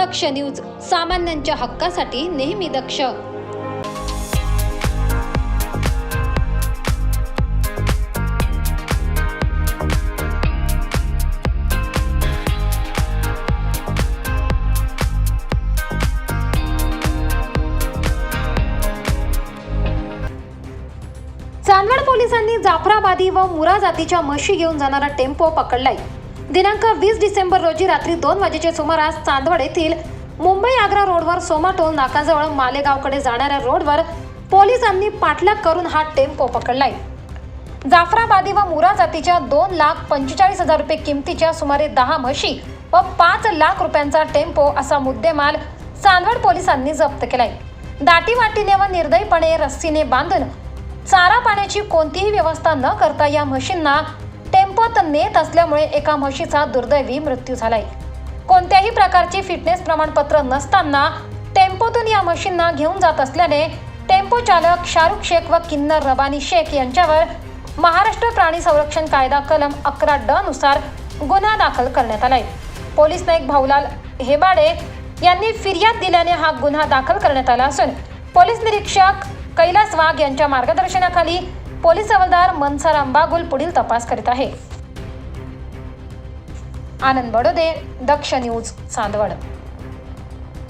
दक्ष news सामान्यांच्या हक्कासाठी नेहमी दक्ष. चांदवड पोलिसांनी जाफराबादी व मुरा जातीच्या म्हशी घेऊन जाणारा टेम्पो पकडलाय. दिनांक वीस डिसेंबर रोजी रात्री दोन वाजेच्या सुमारास चांदवड येथील मुंबई आग्रा रोडवर सोमाटोल नाकाजवळ मालेगावकडे जाणाऱ्या रोडवर पोलिसांनी पाठलाग करून हा टेम्पो पकडलाय. जाफराबादी व मुरा जातीच्या दोन लाख पंचेचाळीस हजार रुपये किमतीच्या सुमारे दहा म्हशी व पाच लाख रुपयांचा टेम्पो असा मुद्देमाल चांदवड पोलिसांनी जप्त केलाय. दाटीवाटीने व निर्दयीपणे रस्सीने बांधून चारा पाण्याची कोणतीही व्यवस्था न करता या म्हशींना टेम्पोत नेत असल्यामुळे एका म्हशीचा दुर्दैवी मृत्यू झालाय. कोणत्याही प्रकारची फिटनेस प्रमाणपत्र नसताना टेम्पोतून या म्हशींना घेऊन जात असल्याने टेम्पो चालक शाहरुख शेख व किन्नर रबानी शेख यांच्यावर महाराष्ट्र प्राणी संरक्षण कायदा कलम अकरा ड नुसार गुन्हा दाखल करण्यात आलाय. पोलीस नाईक भाऊलाल हेबाडे यांनी फिर्याद दिल्याने हा गुन्हा दाखल करण्यात आला असून पोलीस निरीक्षक कैलास वाघ यांच्या मार्गदर्शनाखाली पोलीस हवालदार मनसाराम बागुल पुढील तपास करीत आहे. आनंद बडोदे दक्ष न्यूज चांदवड.